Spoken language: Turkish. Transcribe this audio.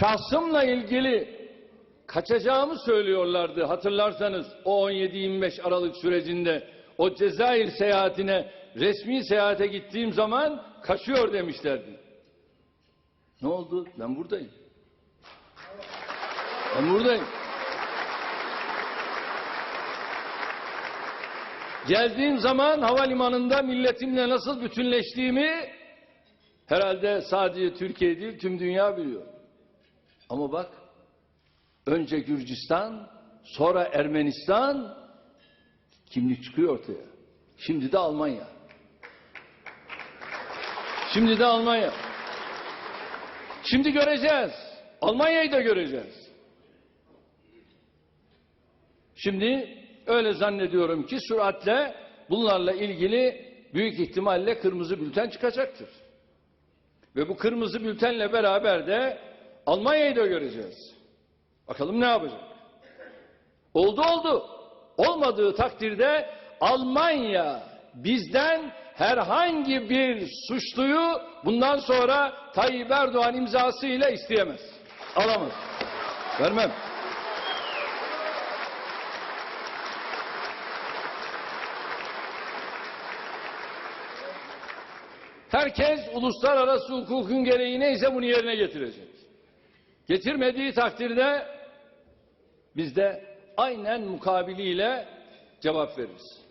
şahsımla ilgili kaçacağımı söylüyorlardı hatırlarsanız o 17-25 Aralık sürecinde o Cezayir seyahatine resmi seyahate gittiğim zaman kaçıyor demişlerdi. Ne oldu? Ben buradayım. Ben buradayım. Geldiğim zaman havalimanında milletimle nasıl bütünleştiğimi herhalde sadece Türkiye değil tüm dünya biliyor. Ama bak önce Gürcistan sonra Ermenistan kimlik çıkıyor ortaya. Şimdi de Almanya. Şimdi de Almanya. Şimdi göreceğiz. Almanya'yı da göreceğiz. Şimdi öyle zannediyorum ki süratle bunlarla ilgili büyük ihtimalle kırmızı bülten çıkacaktır. Ve bu kırmızı bültenle beraber de Almanya'yı da göreceğiz. Bakalım ne yapacak? Oldu oldu. Olmadığı takdirde Almanya bizden herhangi bir suçluyu bundan sonra Tayyip Erdoğan imzasıyla isteyemez. Alamaz. Vermem. Herkes uluslararası hukukun gereği neyse bunu yerine getirecek. Getirmediği takdirde biz de aynen mukabiliyle cevap veririz.